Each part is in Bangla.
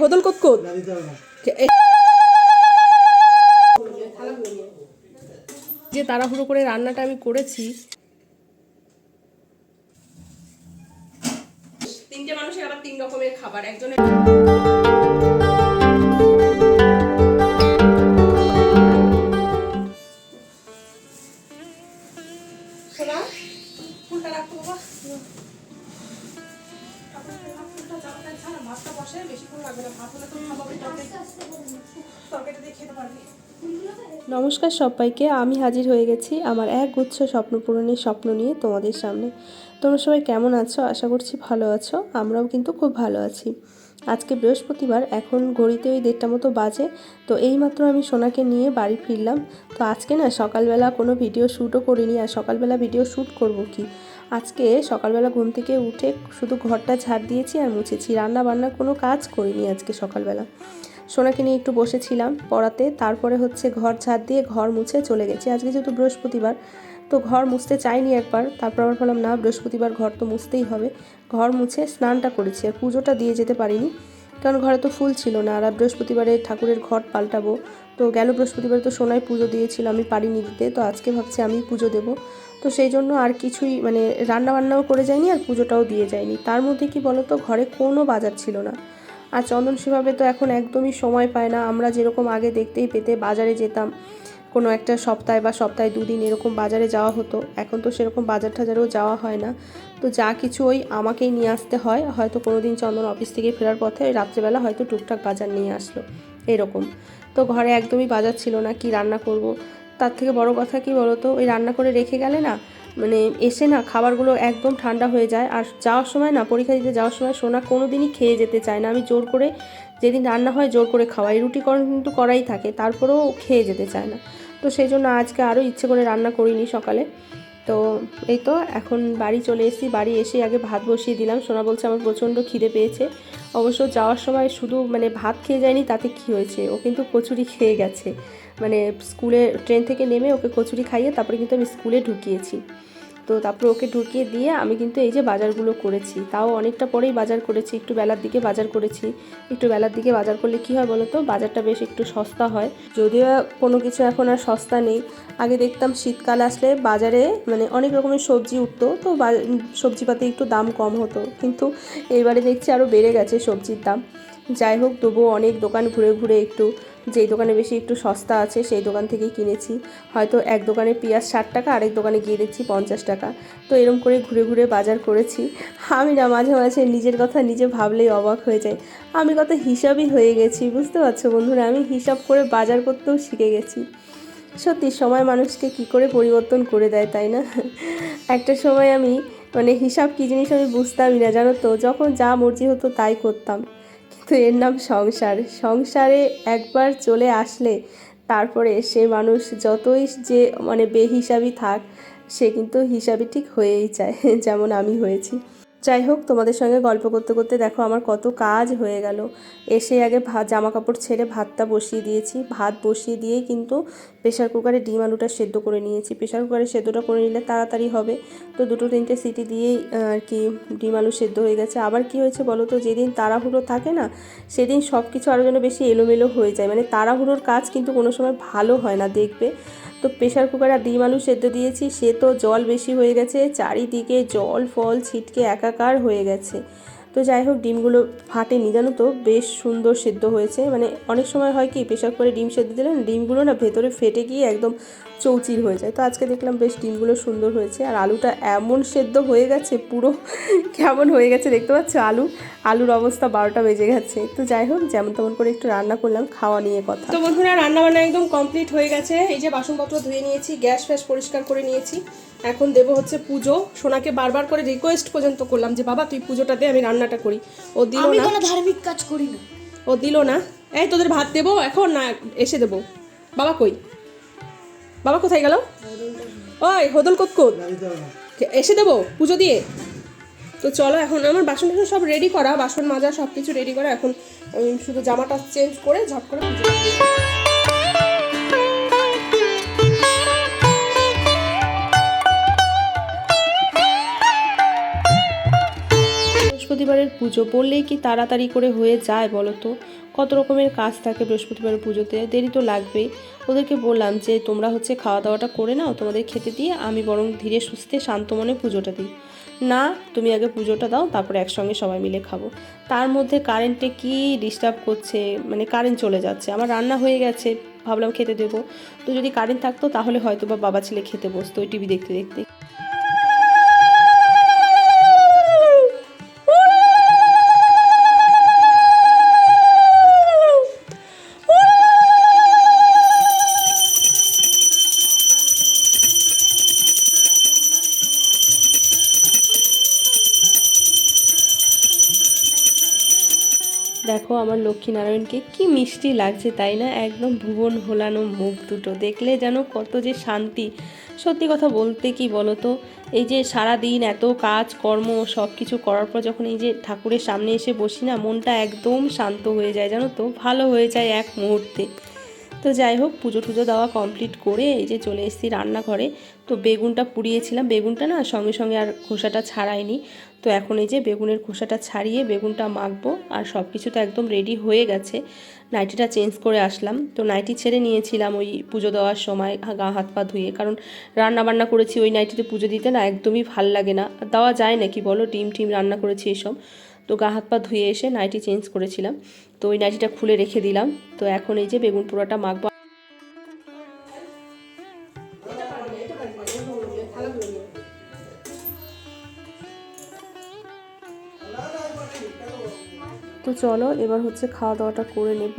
হদল কত কত যে তাড়াহুড়ো করে রান্নাটা আমি করেছি। তিনটে মানুষের আবার তিন রকমের খাবার, একজনের নমস্কার সবাইকে, আমি হাজির হয়ে গেছি আমার এক গুচ্ছ স্বপ্ন পূরণের স্বপ্ন নিয়ে তোমাদের সামনে। তোমরা সবাই কেমন আছো? আশা করছি ভালো আছো, আমরাও কিন্তু খুব ভালো আছি। আজকে বৃহস্পতিবার, এখন ঘড়িতে ওই দেড়টা মতো বাজে, তো এইমাত্র আমি সোনাকে নিয়ে বাড়ি ফিরলাম। তো আজকে না সকালবেলা কোনো ভিডিও শ্যুটও করিনি, আর সকালবেলা ভিডিও শ্যুট করব কি? আজকে সকালবেলা ঘুম থেকে উঠে শুধু ঘরটা ঝাড় দিয়েছি আর মুছেছি রান্না বান্না কোনো কাজ করিনি আজকে সকালবেলা। সোনাকে নিয়ে একটু বসেছিলাম পড়াতে, তারপরে হচ্ছে ঘর ঝাড় দিয়ে ঘর মুছে চলে গেছি। আজকে যেহেতু বৃহস্পতিবার, তো ঘর মুছতে চাইনি একবার, তারপর আবার বললাম না, বৃহস্পতিবার ঘর তো মুছতেই হবে। ঘর মুছে স্নানটা করেছি আর পুজোটা দিয়ে যেতে পারিনি, কারণ ঘরে তো ফুল ছিল না। আর বৃহস্পতিবারে ঠাকুরের ঘট পাল্টাবো, তো গেল বৃহস্পতিবারে তো সোনায় পুজো দিয়েছিল আমি পারিনি দিতে, তো আজকে ভাবছি আমি পুজো দেবো। তো সেই জন্য আর কিছুই মানে রান্না বান্নাও করে যায়নি আর পুজোটাও দিয়ে যায়নি তার মধ্যে কি বলতো, ঘরে কোনো বাজার ছিল না। আর চন্দন সেভাবে তো এখন একদমই সময় পায় না। আমরা যেরকম আগে দেখতেই পেতে বাজারে যেতাম। কোনো একটা সপ্তাহে বা সপ্তাহে দুদিন এরকম বাজারে যাওয়া হতো। এখন তো সেরকম বাজার টাজারেও যাওয়া হয় না। তো যা কিছু ওই আমাকেই নিয়ে আসতে হয়। হয়তো কোনো দিন চন্দন অফিস থেকে ফেরার পথে ওই রাত্রেবেলা হয়তো টুকটাক বাজার নিয়ে আসলো। এরকম। তো ঘরে একদমই বাজার ছিল না, কি রান্না করব? তার থেকে বড় কথা কি বলতো? ওই রান্না করে রেখে গেলে না মানে এসে না খাবারগুলো একদম ঠান্ডা হয়ে যায়। আর যাওয়ার সময় না, পরীক্ষা দিতে যাওয়ার সময় সোনা কোনো দিনই খেয়ে যেতে চায় না। আমি জোর করে যেদিন রান্না হয় জোর করে খাওয়াই। রুটি কিন্তু করাই থাকে, তারপরেও খেয়ে যেতে চায় না। তো সেই জন্য আজকে আরও ইচ্ছে করে রান্না করিনি সকালে। তো এই তো, এখন বাড়ি চলে এসেছি। বাড়ি এসে আগে ভাত বসিয়ে দিলাম। সোনা বলছে আমার প্রচণ্ড খিদে পেয়েছে। অবশ্য যাওয়ার সময় শুধু মানে ভাত খেয়ে যায়নি, তাতে কী হয়েছে? ও কিন্তু কচুরি খেয়ে গেছে। মানে স্কুলে ট্রেন থেকে নেমে ওকে কচুরি খাইয়ে তারপরে কিন্তু আমি স্কুলে ঢুকিয়েছি। তো তারপর ওকে ঢুকিয়ে দিয়ে আমি কিন্তু এই যে বাজারগুলো করেছি, তাও অনেকটা পরেই বাজার করেছি, একটু বেলার দিকে বাজার করেছি। একটু বেলার দিকে বাজার করলে কি হয় বলো তো বাজারটা বেশ একটু সস্তা হয়। যদিও কোনো কিছু এখন আর সস্তা নেই। আগে দেখতাম শীতকাল আসলে বাজারে মানে অনেক রকমের সবজি উঠতো, তো সবজিপাতি একটু দাম কম হতো। কিন্তু এইবারে দেখছি আরও বেড়ে গেছে সবজির দাম। যাই হোক, তবুও অনেক দোকান ঘুরে ঘুরে একটু যেই দোকানে বেশি একটু সস্তা আছে সেই দোকান থেকেই কিনেছি। হয়তো এক দোকানে পেঁয়াজ ষাট টাকা, আরেক দোকানে গিয়ে দেখছি পঞ্চাশ টাকা। তো এরম করে ঘুরে ঘুরে বাজার করেছি। আমি না মাঝে মাঝে নিজের কথা নিজে ভাবলেই অবাক হয়ে যায় আমি কত হিসাবই হয়ে গেছি, বুঝতে পারছ বন্ধুরা? আমি হিসাব করে বাজার করতেও শিখে গেছি। সত্যি, সময় মানুষকে কি করে পরিবর্তন করে দেয়, তাই না? একটা সময় আমি মানে হিসাব কী জিনিস আমি বুঝতামই না, জানো তো? যখন যা মর্জি হতো তাই করতাম। কিন্তু এর নাম সংসার। সংসারে একবার চলে আসলে তারপরে সে মানুষ যতই যে মানে বেহিসাবি থাক, সে কিন্তু হিসাবে ঠিক হয়েই যায়, যেমন আমি হয়েছি। যাই হোক, তোমাদের সঙ্গে গল্প করতে করতে দেখো আমার কত কাজ হয়ে গেল। এসে আগে ভাত জামা কাপড় ছেড়ে ভাতটা বসিয়ে দিয়েছি। ভাত বসিয়ে দিয়েই কিন্তু প্রেশার কুকারে ডিম আলুটা সেদ্ধ করে নিয়েছি। প্রেশার কুকারে সেদ্ধটা করে নিলে তাড়াতাড়ি হবে। তো দুটো তিনটে সিটি দিয়েই আর কি ডিম আলু সেদ্ধ হয়ে গেছে। আবার কি হয়েছে বলো তো, যেদিন তাড়াহুড়ো থাকে না, সেদিন সব কিছু আরও যেন বেশি এলোমেলো হয়ে যায়। মানে তাড়াহুড়োর কাজ কিন্তু কোনো সময় ভালো হয় না দেখবে। তো প্রেশার কুকার আর ডিম আলু সেদ্ধ দিয়েছি সে তো জল বেশি হয়ে গেছে, চারিদিকে জল ফল ছিটকে একাকার হয়ে গেছে। তো যাই হোক, ডিমগুলো ফাটেনি জানো তো, বেশ সুন্দর সেদ্ধ হয়েছে। মানে অনেক সময় হয় কি প্রেশার করে ডিম সেদ্ধ দিলে ডিমগুলো না ভেতরে ফেটে গিয়ে একদম চৌচির হয়ে যায়। তো আজকে দেখলাম বেশ ডিমগুলো সুন্দর হয়েছে, আর আলুটা এমন সেদ্ধ হয়ে গেছে, পুরো কেমন হয়ে গেছে দেখতে পাচ্ছ? আলু, আলুর অবস্থা বারোটা বেজে গেছে। তো যাই হোক, যেমন তেমন করে একটু রান্না করলাম, খাওয়া নিয়ে কথা। তো বন্ধুরা রান্না বান্না একদম কমপ্লিট হয়ে গেছে। এই যে বাসনপত্র ধুয়ে নিয়েছি, গ্যাস ফ্যাস পরিষ্কার করে নিয়েছি। এখন দেবো হচ্ছে পুজো। সোনাকে বারবার করে রিকোয়েস্ট পর্যন্ত করলাম যে বাবা তুই পুজোটা দে আমি রান্নাটা করি। ও দিল আমি না। কোনো ধার্মিক কাজ করি না। ও দিল না। এই তোদের ভাত দেবো এখন না এসে দেবো। বাবা কই? বাবা কোথায় গেল? ওই হদল কোত কোত এসে দেবো পুজো দিয়ে? তো চলো এখন আমার বাসন টাসন সব রেডি করা। বাসন মাজা সব কিছু রেডি করা। এখন শুধু জামাটা চেঞ্জ করে ঝট করে পুজো বৃহস্পতিবারের পুজো, বললেই কি তাড়াতাড়ি করে হয়ে যায় বলো তো? কত রকমের কাজ থাকে বৃহস্পতিবারের পুজোতে, দেরি তো লাগবেই। ওদেরকে বললাম যে, তোমরা হচ্ছে খাওয়া দাওয়াটা করে নাও, তোমাদের খেতে দিয়ে আমি বরং ধীরে সুস্থে শান্ত মনে পুজোটা দিই। না, তুমি আগে পুজোটা দাও, তারপরে একসঙ্গে সবাই মিলে খাব। তার মধ্যে কারেন্টে কি ডিস্টার্ব করছে মানে কারেন্ট চলে যাচ্ছে? আমার রান্না হয়ে গেছে, ভাবলাম খেতে দেবো। তো যদি কারেন্ট থাকতো, তাহলে হয়তো বা বাবা ছেলে খেতে বসতো ওই টিভি দেখতে দেখতে। লক্ষ্মীনারায়ণকে কি মিষ্টি লাগছে তাই না? একদম ভুবন হোলানো মুখ দুটো। দেখলে যেন কত যে শান্তি। সত্যি কথা বলতে কি বলো তো এই যে সারা দিন এত কাজ, কর্ম, সব কিছু করার পর যখন এই যে ঠাকুরের সামনে এসে বসি না, মনটা একদম শান্ত হয়ে যায় জানো তো? ভালো হয়ে যায় এক মুহূর্তে। তো যাই হোক, পুজো টুজো দেওয়া কমপ্লিট করে এই যে চলে এসেছি রান্নাঘরে। তো বেগুনটা পুড়িয়েছিলাম। বেগুনটা না সঙ্গে সঙ্গে আর খোসাটা ছাড়াইনি। তো এখন এই যে বেগুনের খোসাটা ছাড়িয়ে বেগুনটা মাখবো আর সব কিছু তো একদম রেডি হয়ে গেছে। নাইটিটা চেঞ্জ করে আসলাম। তো নাইটি ছেড়ে নিয়েছিলাম ওই পুজো দেওয়ার সময়, গা হাত পা ধুয়ে। কারণ রান্না বান্না করেছি ওই নাইটিতে পুজো দিতে না একদমই ভালো লাগে না। দেওয়া যায় নাকি বলো? ডিম টিম রান্না করেছি এসব। তো গা হাত পা ধুয়ে এসে নাইটি চেঞ্জ করেছিলাম। তো ওই নাইটিটা খুলে রেখে দিলাম। তো এখন এই যে বেগুন পোড়াটা মাখবো। তো চলো, এবার হচ্ছে খাওয়া দাওয়াটা করে নেব।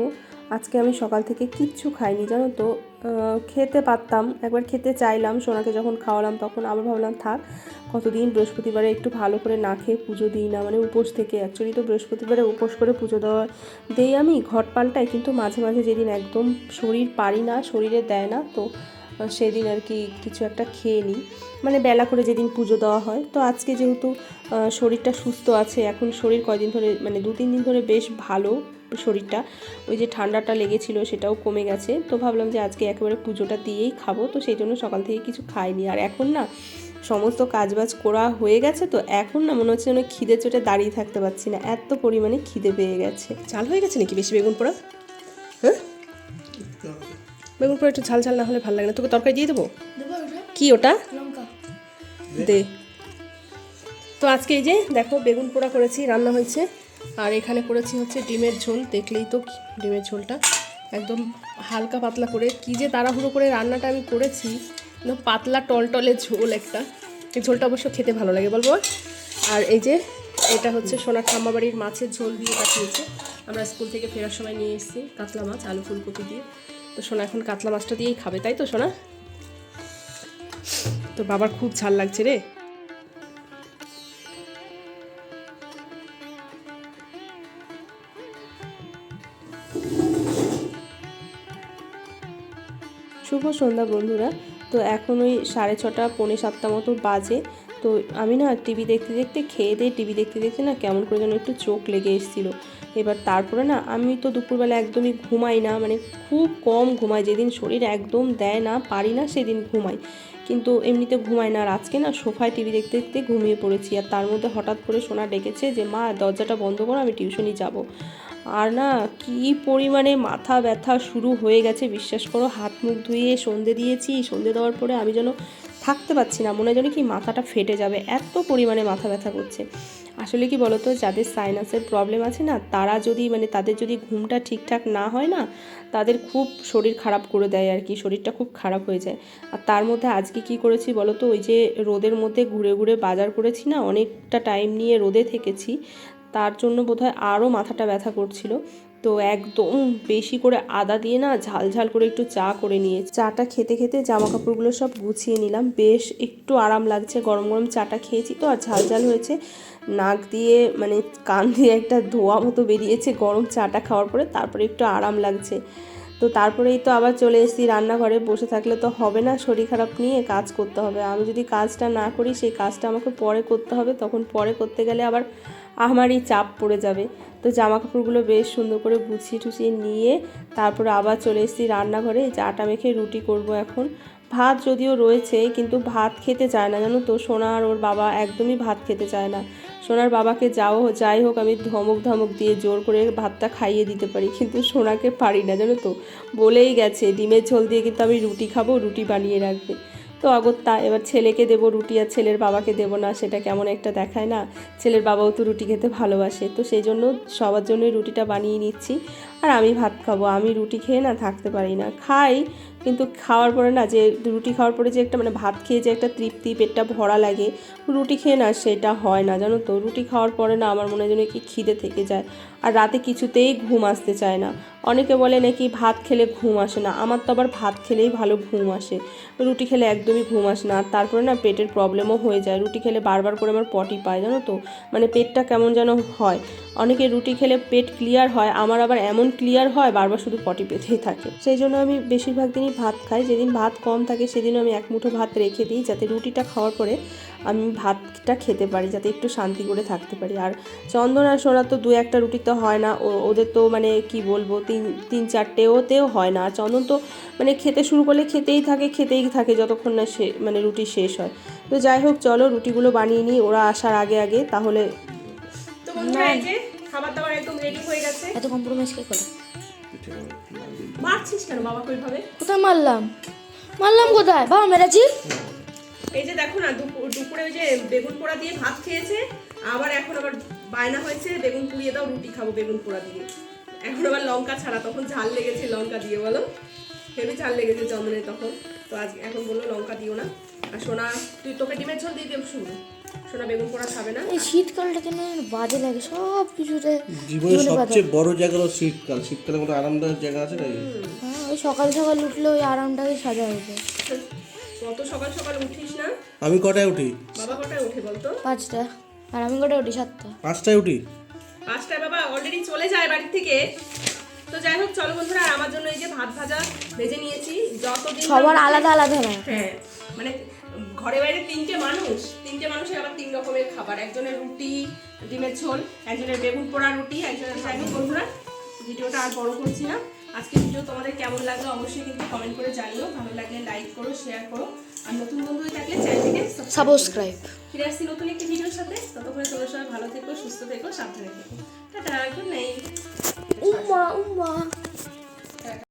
আজকে আমি সকাল থেকে কিচ্ছু খাইনি, জানো তো? খেতে পারতাম, একবার খেতে চাইলাম, সোনাকে যখন খাওয়ালাম তখন, আবার ভাবলাম থাক। কতদিন বৃহস্পতিবারে একটু ভালো করে না খেয়ে পুজো দিই না? মানে উপোস থেকে। অ্যাকচুয়ালি তো বৃহস্পতিবারে উপোস করে পুজো দেওয়া দেই আমি। ঘট পাল্টাই, কিন্তু মাঝে মাঝে যেদিন একদম শরীর পারি না, শরীরে দেয় না, তো সেদিন আর কি কিছু একটা খেয়ে নিই। মানে বেলা করে যেদিন পুজো দেওয়া হয়। তো আজকে যেহেতু শরীরটা সুস্থ আছে, এখন শরীর কয়দিন ধরে মানে দু তিন দিন ধরে বেশ ভালো। শরীরটা ওই যে ঠান্ডাটা লেগেছিল সেটাও কমে গেছে। তো ভাবলাম যে আজকে একেবারে পুজোটা দিয়েই খাব তো সেই জন্য সকাল থেকে কিছু খাইনি। আর এখন না সমস্ত কাজবাজ করা হয়ে গেছে তো এখন না মনে হচ্ছে যেন খিদে চোটে দাঁড়িয়ে থাকতে পারছি না। এত পরিমাণে খিদে পেয়ে গেছে। ঝাল হয়ে গেছে নাকি বেশি বেগুন পোড়া? হ্যাঁ? বেগুন পোড়া একটু ঝাল ঝাল না হলে ভালো লাগে না। তোকে তরকারি দিয়ে দেবো? কি ওটা? দে। তো আজকে এই যে দেখো বেগুন পোড়া করেছি রান্না হয়েছে। আর এখানে করেছি হচ্ছে ডিমের ঝোল, দেখলেই তো ডিমের ঝোলটা। একদম হালকা পাতলা করে, কি যে তাড়াহুড়ো করে রান্নাটা আমি করেছি পাতলা টলটলে ঝোল একটা। এই ঝোলটা অবশ্য খেতে ভালো লাগে, বলব? আর এই যে, এটা হচ্ছে সোনার ঠাম্মাবাড়ির মাছের ঝোল দিয়ে পাঠিয়েছে। আমরা স্কুল থেকে ফেরার সময় নিয়ে এসেছি কাতলা মাছ, আলু ফুলকপি দিয়ে। তো সোনা এখন কাতলা মাছটা দিয়েই খাবে, তাই তো সোনা? তো বাবার খুব ঝাল লাগছে রে। শুভ সন্ধ্যা বন্ধুরা। তো এখন ওই সাড়ে ছটা, পৌনে সাতটা মতো বাজে। তো আমি না টিভি দেখতে দেখতে, খেয়ে দিয়ে টিভি দেখতে দেখতে না কেমন করে যেন একটু চোখ লেগে এসেছিল। এবার তারপরে না আমি তো দুপুরবেলা একদমই ঘুমাই না মানে খুব কম ঘুমাই। যেদিন শরীর একদম দেয় না, পারি না সেদিন ঘুমাই। কিন্তু এমনিতে ঘুমাই না। আর আজকে না সোফায় টিভি দেখতে দেখতে ঘুমিয়ে পড়েছি। আর তার মধ্যে হঠাৎ করে সোনা ডেকেছে যে, মা, দরজাটা বন্ধ করো, আমি টিউশনি যাব। আর না, কি পরিমাণে মাথা ব্যথা শুরু হয়ে গেছে, বিশ্বাস করো, হাত মুখ ধুয়ে সন্ধে দিয়েছি, সন্ধে দেওয়ার পরে আমি যেন থাকতে পারছি না, মনে হয় যেন কি মাথাটা ফেটে যাবে, এত পরিমাণে মাথা ব্যথা করছে। আসলে কি বলতো, যাদের সাইনাসের প্রবলেম আছে না, তারা যদি মানে তাদের যদি ঘুমটা ঠিকঠাক না হয় না, তাদের খুব শরীর খারাপ করে দেয় আর কি, শরীরটা খুব খারাপ হয়ে যায়। আর তার মধ্যে আজকে কি করেছি বলো তো ওই যে রোদের মধ্যে ঘুরে ঘুরে বাজার করেছি না, অনেকটা টাইম নিয়ে রোদে থেকেছি তার জন্য বোধহয় আরও মাথাটা ব্যথা করছিল। তো একদম বেশি করে আদা দিয়ে না ঝাল ঝাল করে একটু চা করে নিয়ে চাটা খেতে খেতে জামা কাপড়গুলো সব গুছিয়ে নিলাম। বেশ একটু আরাম লাগছে। গরম গরম চাটা খেয়েছি তো, আর ঝাল ঝাল হয়েছে। নাক দিয়ে মানে কান দিয়ে একটা ধোয়া মতো বেরিয়েছে গরম চাটা খাওয়ার পরে, তারপরে একটু আরাম লাগছে। তো তারপরেই তো আবার চলে এসেছি রান্নাঘরে। বসে থাকলে তো হবে না, শরীর খারাপ নিয়ে কাজ করতে হবে। আমি যদি কাজটা না করি, সেই কাজটা আমাকে পরে করতে হবে। তখন পরে করতে গেলে আবার আমারই চাপ পড়ে যাবে। তো জামা কাপড়গুলো বেশ সুন্দর করে গুছিয়ে টুছিয়ে নিয়ে তারপরে আবার চলে এসেছি রান্নাঘরে। যে আটা মেখে রুটি করব এখন। ভাত যদিও রয়েছে, কিন্তু ভাত খেতে চায় না। জানো তো, সোনা আর ওর বাবা একদমই ভাত খেতে চায় না। সোনার বাবাকে যাও, যাই হোক, আমি ধমক ধমক দিয়ে জোর করে ভাতটা খাইয়ে দিতে পারি, কিন্তু সোনাকে পারি না, জানো তো। বলেই গেছে, ডিমের ঝোল দিয়ে কিন্তু আমি রুটি খাব, রুটি বানিয়ে রাখবে। তো অগত্যা এবার ছেলেকে দেবো রুটি আর ছেলের বাবাকে দেবো না, সেটা কেমন একটা দেখায় না? ছেলের বাবাও তো রুটি খেতে ভালোবাসে, তো সেই জন্য সবার জন্যই রুটিটা বানিয়ে নিচ্ছি। আর আমি ভাত খাব, আমি রুটি খেয়ে না থাকতে পারি না, খাই, কিন্তু খাওয়ার পরে না যে, রুটি খাওয়ার পরে যে একটা মানে ভাত খেয়ে যে একটা তৃপ্তি, পেটটা ভরা লাগে, রুটি খেয়ে না সেটা হয় না, জানো তো? রুটি খাওয়ার পরে না আমার মনে হয় যেন কি খিদে থেকে যায়। আর রাতে কিছুতেই ঘুম আসতে চায় না। অনেকে বলে নাকি ভাত খেলে ঘুম আসে না। আমার তো আবার ভাত খেলেই ভালো ঘুম আসে। রুটি খেলে একদমই ঘুম আসে না। আর তারপরে না পেটের প্রবলেমও হয়ে যায়। রুটি খেলে বারবার করে আমার পটি পায়, জানো তো? মানে পেটটা কেমন যেন হয়। অনেকে রুটি খেলে পেট ক্লিয়ার হয়, আমার আবার এমন ক্লিয়ার হয়, বারবার শুধু পটি পেতেই থাকে। সেই জন্য আমি বেশিরভাগ দিনই ভাত খাই। যেদিন ভাত কম থাকে সেদিন আমি এক মুঠো ভাত রেখে দিই, যাতে রুটিটা খাওয়ার পরে আমি ভাতটা খেতে পারি যাতে একটু শান্তি করে থাকতে পারি। আর চন্দন আর সোনার তো দু একটা রুটি তো হয় না ও- ওদের তো মানে কি বলব তিন তিন চারটেওতেও হয় না। আর চন্দন তো মানে খেতে শুরু করলে খেতেই থাকে খেতেই থাকে যতক্ষণ না সে মানে রুটি শেষ হয়। তো যাই হোক চলো রুটিগুলো বানিয়ে নিই ওরা আসার আগে আগে তাহলে তো বন্ধুরা এই যে খাবার দাবার একদম রেডি হয়ে গেছে। এত কম্প্রোমাইজ কে করে? মারছিস কেন বাবা কোথায় মারলাম? মারলাম কোথায়? বাবা মেরেছি এই যে দেখো না দুপুর- দুপুরে ওই যে বেগুন পোড়া দিয়ে ভাত খেয়েছে আবার এখন আবার বায়না হয়েছে বেগুন পুড়িয়ে দাও রুটি খাব বেগুন পোড়া দিয়ে। এখন আবার লঙ্কা ছাড়া তখন ঝাল লেগেছে লঙ্কা দিয়ে বলো? হেভি ঝাল লেগেছে চন্দনের তখন। তো আজ এখন বলল লঙ্কা দিও না। আর সোনা তুই তোকে ডিমের ঝোল দিয়ে দেব শুরু সোনা বেগুন পোড়া খাবে না। এই শীতকালটা কেন বাজে লাগে সব কিছুতে জীবনের সবচেয়ে বড় জায়গা হলো শীতকাল। শীতকালে কোনো আরামদায়ক জায়গা আছে হ্যাঁ ওই সকাল সকাল উঠলে ওই আরামটাকে সাজা হয়েছে কত সকাল সকাল উঠিস না? আমি কটায় উঠি? বাবা কটায় উঠে বলতো? পাঁচটা আর আমি কটা উঠি? সাতটা। পাঁচটায় উঠি? পাঁচটায় বাবা অলরেডি চলে যায় বাড়ি থেকে। তো যাই হোক চলো বন্ধুরা আর আমার জন্য এই যে ভাত ভাজা ভেজে নিয়েছি। যতদিন সবার আলাদা আলাদা না হ্যাঁ মানে ঘরে বাইরে তিনটে মানুষ। তিনটে মানুষের আবার তিন রকমের খাবার। একজনের রুটি ডিমের ঝোল একজনের বেগুন পোড়া রুটি একজনের যাই হোক বন্ধুরা ভিডিওটা আর বড় করছি না। আজকে ভিডিও তোমাদের কেমন লাগল অবশ্যই কিন্তু কমেন্ট করে জানিও। ভালো লাগলে লাইক করো শেয়ার করো। আর নতুন বন্ধু হয়ে থাকলে চ্যানেলটিকে সাবস্ক্রাইব ফিরে আসছি নতুন একটি ভিডিওর সাথে। ততক্ষণে তোমরা সবাই ভালো থেকো সুস্থ থেকো সাবধানে থেকো। টাটা গুড নাইট উম্মা উমা